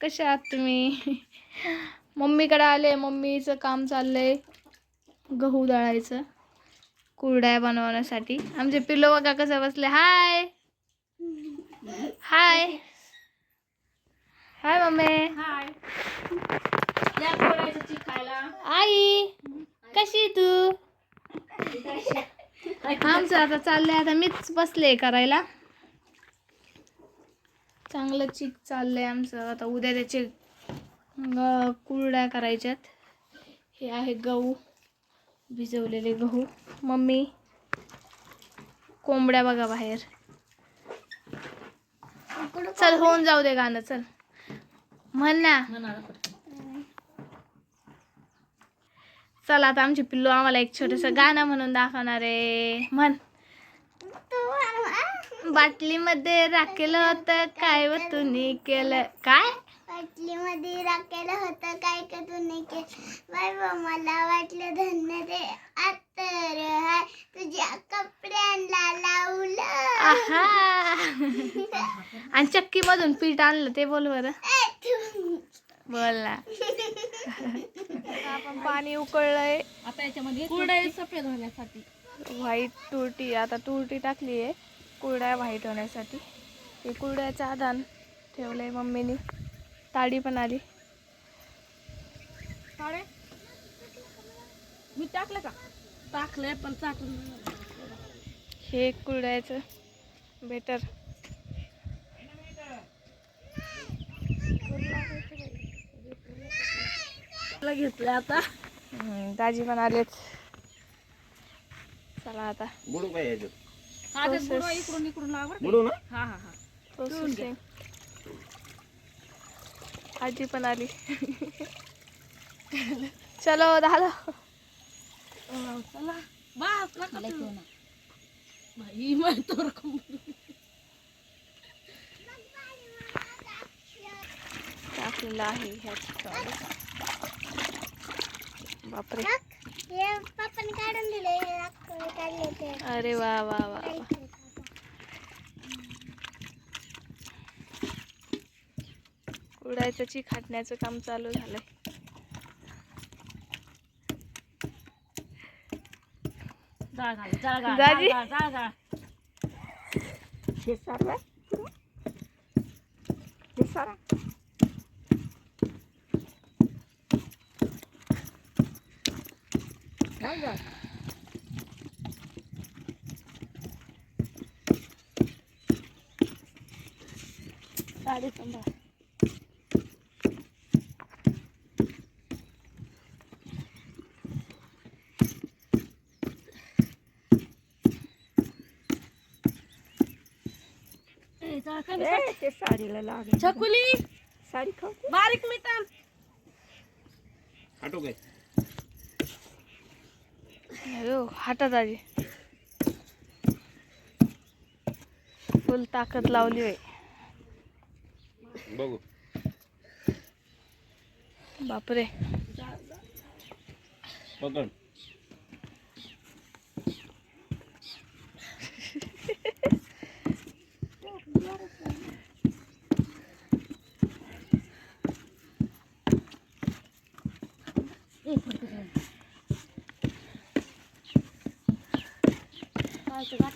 कसे आहात तुम्ही? मम्मीकडे आले मम्मीचं काम चाललंय गहू दळायचं कुरड्या बनवण्यासाठी. आमचे पिल्लो बघा कसं बसले. हाय! हाय! हाय मम्मी. हाय. आई कशी आहे तू? आमचं आता चाललंय. आता मीच बसले करायला. चांगलं चिक आहे आमचं. आता उद्या त्याचे ग- कुरड्या करायच्यात. हे आहे गहू भिजवलेले गहू. मम्मी कोंबड्या बघा बाहेर. चल होऊन जाऊ दे गाणं चल. म्हण ना. चला आता आमची पिल्लू आम्हाला एक छोटस गाणं म्हणून दाखवणार आहे. म्हण. बाटलीमध्ये राखेलं होतं. काय व तुम्ही केलं? काय? बाटलीमध्ये राखेलं होतं. काय का तुम्ही के? बाय बा मला वाटलं धन्य रे आतर हाय. तुझ्या कपड्यांना लावलं. आणि चक्की मधून पीठ आणलं ते बोल बरं. बोल आपण पाणी उकळलंय. आता याच्यामध्ये कुरडई सफेद होण्यासाठी. व्हाईट तुरटी. आता तुरटी टाकली आहे कुरड्या व्हाईट होण्यासाठी ते कुरड्याचं आधान ठेवलंय मम्मीने. ताडी पण आली. मी टाकलं का? टाकलंय पण टाकून. हे कुरड्याचं बेटर. घेतलं आता. दाजी पण आलेच चला आता. बुडू काय हा ते Process. बुडवा इकडून इकडून लाव बरं बुडू ना? का? हा हा. हा प्रोसेसिंग आजी पण आली. चलो झालं. हो, चला. बस नका पिळू. बाई मग तर टाकलेलं आहे ह्या चित्रामध्ये बापरे. हे पप्पाने काढून दिले राख- काढले ते. अरे वा वा वा कुरडायचं चीक खाटण्याचं काम चालू झालंय. जाळ घाल जाळ घाल दाजी. जाळ घाल, जाळ घाल. हे सारा हे सारा घाल. साडी ए, ते साडीला लागेल. छकुली. साडी खाऊ बारीक आटो काय अयो हातात आजी फुल ताकद लावली होय. बघू. बापरे. पकड.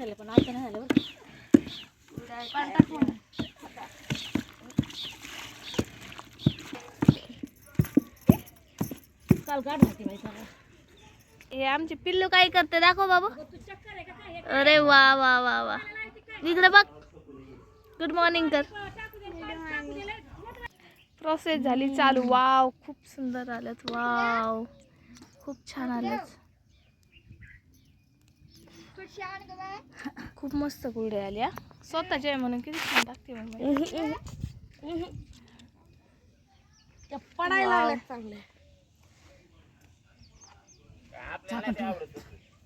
झालं पण आता नाही झालं बरं काल काढ होती बाई हे आमचे पिल्लू काय करते दाखव बाबा. अरे वा वा वा वा. इकडे बघ. गुड मॉर्निंग कर. प्रोसेस झाली चालू. वाव खूप सुंदर आल्यात वाव खूप छान आल्यात खूप मस्त कुरडे आल्या स्वतःचे आहे म्हणून किती छान टाकते पडायला लागल्यात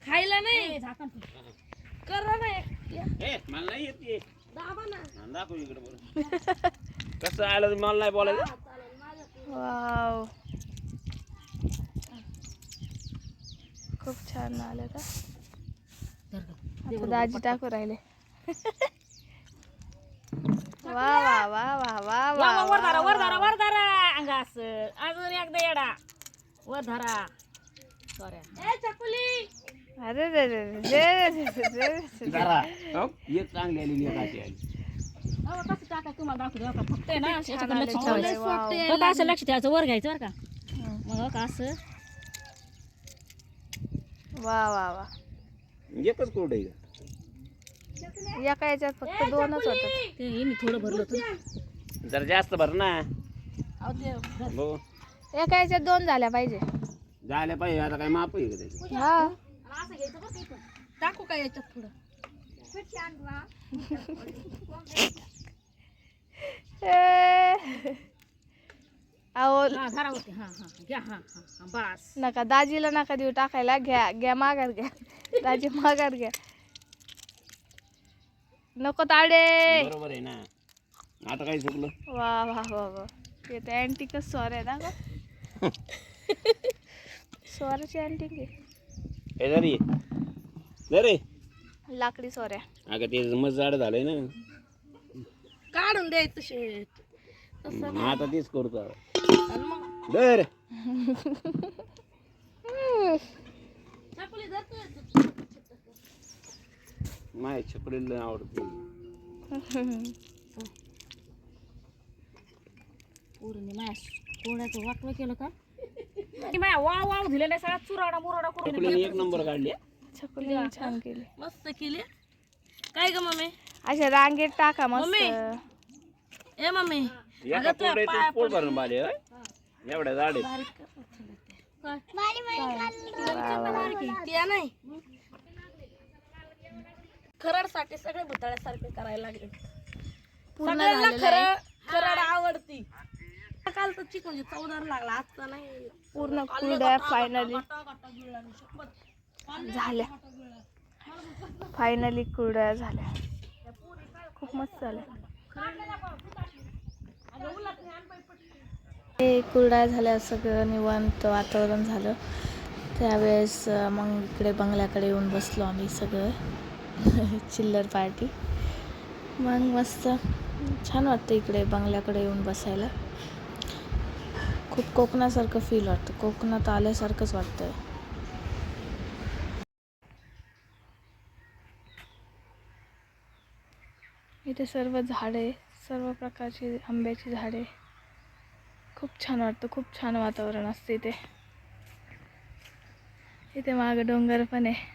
खायला नाही. झाकण. करा नाही ए मला नाही येत ये. दाबा ना. हा, दाखव इकडे बरं. कसं आलं तर मला नाही बोलायचं? वाव. खूप छान आलं का आता दाजी टाकू राहिले. वा वा वा वा वा वा वा वर धरा वर धरा वर धरा अंगास अजून एकदा येडा. वर धरा. ए चकुली! अरे रे रे रे रे रे एक चांगली आली एक अशी आली. टाका तुम्हाला का? फक्त आहे ना असं लक्ष वर घ्यायचं का असं? वा वा वा. एकच कोरड आहे का? एका याच्यात फक्त दोनच होतात ते हे मी थोडं भरलं होतं जरा जास्त भर ना. बघू एका याच्यात दोन झाल्या पाहिजे झाल्या पाहिजे आता काय माप आहे का त्याची हा असं घ्यायचं बरं का इथून. टाकू का याच्यात थोडं ए. अहो हा हा हा घ्या हा हा हा बस. नका दाजीला नका देऊ टाकायला. घ्या घ्या माघार घ्या. दाजी माघार घ्या. नको ताडे. बरोबर आहे ना. आता काय चुकलं? वा वा वा वा. ते तर अँटिकच स्वर आहे ना गं. स्वराची अँटिक आहे. हे जरी. लाकडी सोऱ्या अगं ते मग जाड झालंय ना. काढून द्यायचं शेत आता तेच करतो आता. आणि मग. दर. माय छकडीला आवडते. माझ्या कोणाचं केलं का? माझ्या वाव वाव दिलेला सगळा चुराडा मुराडा करून छकडीने एक नंबर काढली. छकुली छान केली. मस्त केली. काय ग मम्मी? अशा रांगेत टाका मस्त. मम्मी. ए मम्मी. एका पोट भरून होय? एवढ्या. त्या नाही खरडसाठी सगळे भुताळ्यासारखे करायला लागले. पूर्ण सगळ्यांना. खरड खरड आवडती. काल तर चिक म्हणजे चौदार लागला आजचा नाही. पूर्ण कुरड्या फायनली झाल्या. फायनली कुरड्या झाल्या. खूप मस्त झाल्या. हे कुरडा झाल्या सगळं निवांत वातावरण झालं. त्यावेळेस मग इकडे बंगल्याकडे येऊन बसलो आम्ही सगळं. चिल्लर पार्टी. मग मस्त छान वाटतं इकडे बंगल्याकडे येऊन बसायला. खूप कोकणासारखं फील वाटतं. कोकणात आल्यासारखंच वाटतं इथे सर्व झाडे सर्व प्रकारची आंब्याची झाडे. खूप छान वाटतं खूप छान वातावरण असतं इथे. इथे मागं डोंगर पण आहे.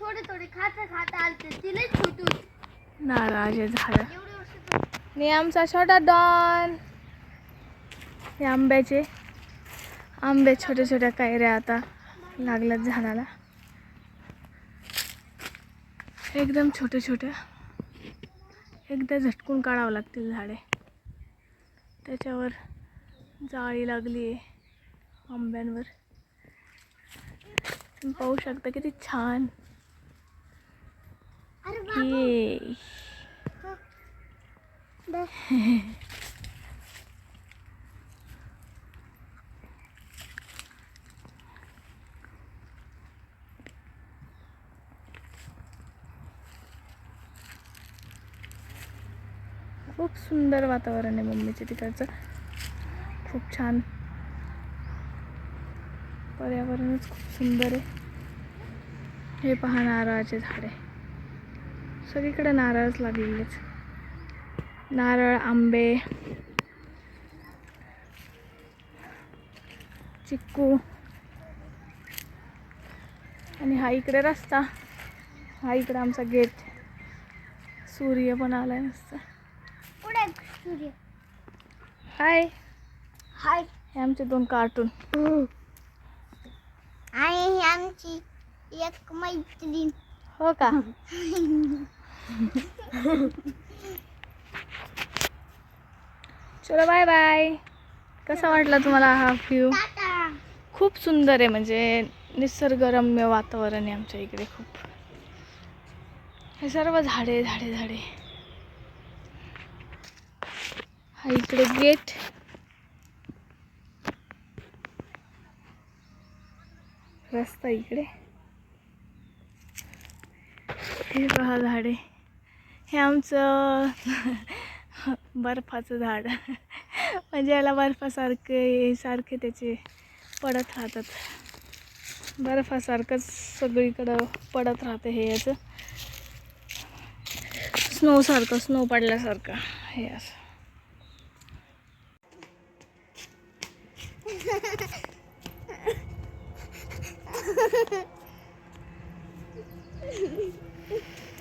थोडे थोडे खाता खाता आलते तिला छोटू नारळाचे झाडं. आणि आमचा छोटा डॉन. हे आंब्याचे. आंबे छोट्या छोट्या कैऱ्या आता? लागल्यात झाडाला. एकदम छोटे छोटे. एकदा झटकून काढावं लागतील झाडे. त्याच्यावर जाळी लागली आहे आंब्यांवर. तुम्ही पाहू शकता किती छान. अरे ये. खूप सुंदर वातावरण आहे मम्मीचे तिकडचं. खूप छान. पर्यावरणच खूप सुंदर आहे. हे पहा नारळाचे झाडे. सगळीकडे नारळच लागलेलेच नारळ आंबे चिक्कू. आणि हा इकडे रस्ता. हा इकडे आमचा गेट. सूर्य पण आलाय मस्त. पुढे सूर्य. हाय. हाय. हे आमचे दोन कार्टून. आणि ही आमची एक मैत्रीण. हो का? चलो बाय बाय कसा वाटला तुम्हाला हा व्ह्यू खूप सुंदर आहे म्हणजे निसर्गरम्य वातावरण आहे आमच्या इकडे खूप. हे सर्व झाडे झाडे झाडे. हा इकडे गेट रस्ता इकडे. हे पहा झाडे. हे आमचं बर्फाचं झाड. म्हणजे याला बर्फासारखे सारखे त्याचे पडत राहतात. बर्फासारखंच सगळीकडं पडत राहतं हे याचं. स्नोसारखं स्नो पडल्यासारखं हे असं.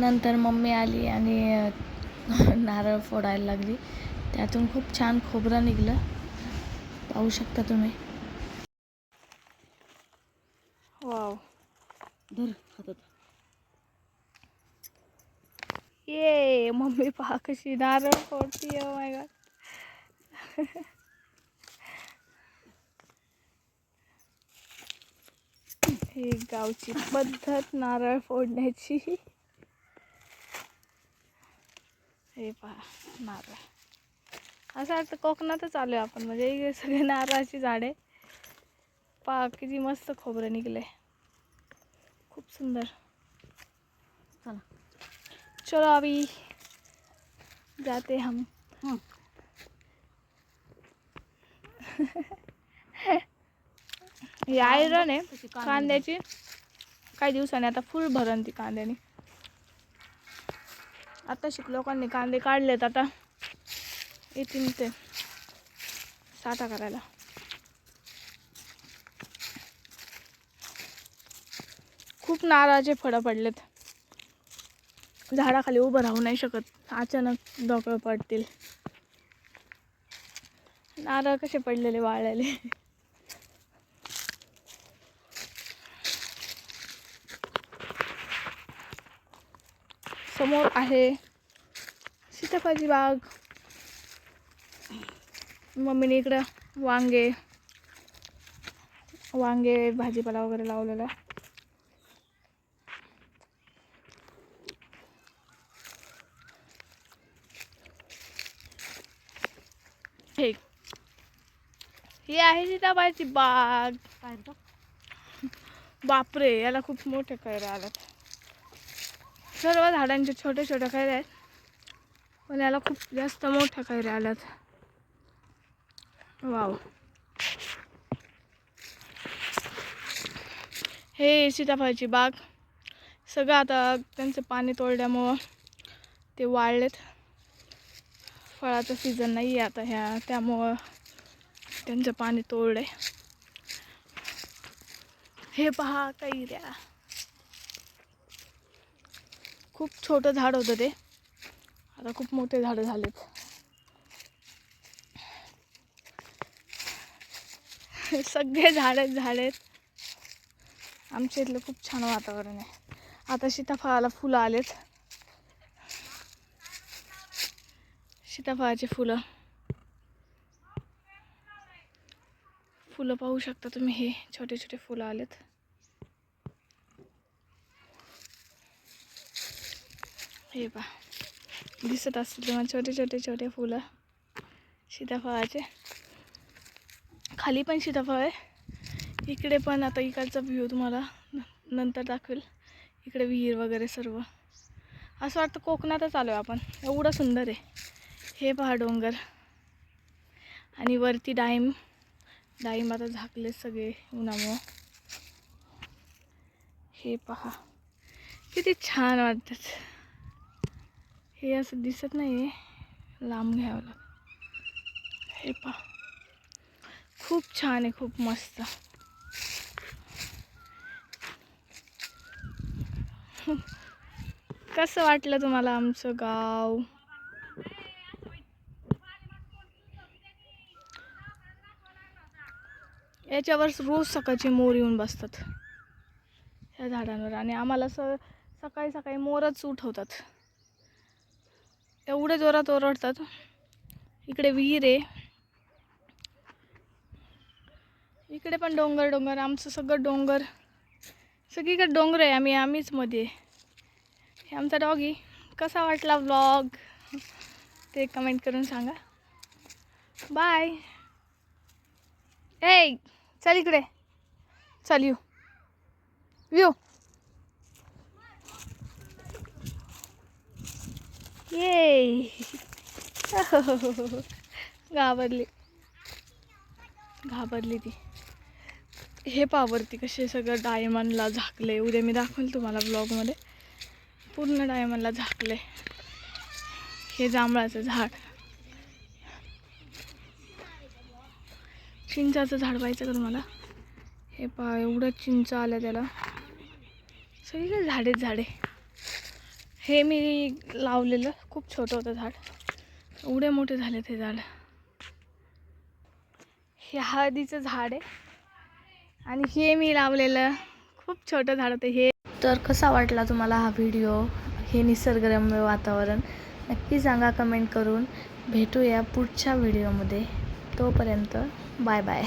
नंतर मम्मी आली आणि नारळ फोडायला लागली. त्यातून खूप छान खोबरं निघलं. पाहू शकता तुम्ही. वाव. धर हातात. ये मम्मी पहा कशी नारळ फोडती oh माय गॉड ही गावची पद्धत नारळ फोडण्याची. हे पहा नारळ असं वाटतं कोकणातच आलो आपण. म्हणजे सगळे नारळाची झाडे. पहा किती मस्त खोबरं निघले खूप सुंदर. चला. चलो अभी जाते हम. हं. आयरन आहे. कांद्याची. काही दिवसांनी आता फुल भरण ती कांद्याने. आता शिक लोकांनी कांदे काढलेत आता येतील ते. साठा करायला. खूप नारळाचे फळं पडलेत. झाडाखाली उभं राहू नाही शकत. अचानक डोकळं पडतील. नारळ कसे पडलेले वाळलेले? समोर आहे सीताफळाची बाग मम्मीने इकडं वांगे वांगे भाजीपाला वगैरे लावलेला. हे ही आहे सीताफळाची बाग? बापरे याला खूप मोठे कैऱ्या आल्यात सर्व झाडांचे छोटे छोटे कैऱ्या आहेत. पण याला खूप जास्त मोठ्या कैऱ्या आल्यात. वाव. हे सीताफळाची बाग. सगळं आता त्यांचं पाणी तोडल्यामुळं ते वाळलेत. फळाचं सीझन नाही आहे आता ह्या त्यामुळं त्यांचं पाणी तोडलं हे पहा कैऱ्या. खूप छोटं झाड होतं ते. आता खूप मोठे झाडं झालेत. सगळे झाडेत झाडेत आमच्या इथलं खूप छान वातावरण आहे. आता सीताफळाला फुलं आलेत. सीताफळाचे फुलं. फुलं पाहू शकता तुम्ही हे छोटे छोटे फुलं आलेत. हे पहा. दिसत असतील तुम्हाला छोटे छोटे छोटे फुलं. सीताफळाचे खाली पण सीताफळ आहे. इकडे पण आता इकडचा व्ह्यू तुम्हाला न- नंतर दाखवेल. इकडे विहीर वगैरे सर्व. असं वाटतं कोकणातच आलो आहे आपण. एवढं सुंदर आहे. हे पहा डोंगर. आणि वरती डाळिंब. डाळिंब आता झाकले सगळे उन्हामुळं. हे पहा. किती छान वाटतात हे असं दिसत नाही आहे लांब घ्यावं लागतं हे पहा. खूप छान आहे खूप मस्त. कसं वाटलं तुम्हाला आमचं गाव? याच्यावर रोज सकाळची मोर येऊन बसतात. ह्या झाडांवर आणि आम्हाला स सकाळी सकाळी मोरच उठवतात. एवढ्या जोरात ओरडतात. इकडे विहीर आहे. इकडे पण डोंगर डोंगर. आमचं सगळं डोंगर. सगळीकडे डोंगर आहे आम्ही आम्हीच मध्ये. हे आमचा डॉगी कसा वाटला व्लॉग ते कमेंट करून सांगा. बाय ए चल इकडे. चल यू यू ये घाबरली. घाबरली ती. हे पावरती कसे सगळं डायमंडला झाकले. उद्या मी दाखवेल तुम्हाला ब्लॉगमध्ये. पूर्ण डायमंडला झाकले. हे जांभळाचं झाड. चिंचाचं झाड पाहिजे का तुम्हाला? हे पा एवढं चिंच आलं त्याला. सगळीकडे झाडेच झाडे. हे मी लावलेलं. खूप छोटं होतं झाड. एवढे मोठे झाले ते झाड. हे हळदीचं झाड आहे. आणि हे मी लावलेलं. खूप छोटं झाड होतं हे. तर कसा वाटला तुम्हाला हा व्हिडिओ? हे निसर्गरम्य वातावरण. नक्की सांगा कमेंट करून. भेटूया पुढच्या व्हिडिओमध्ये. तोपर्यंत बाय बाय.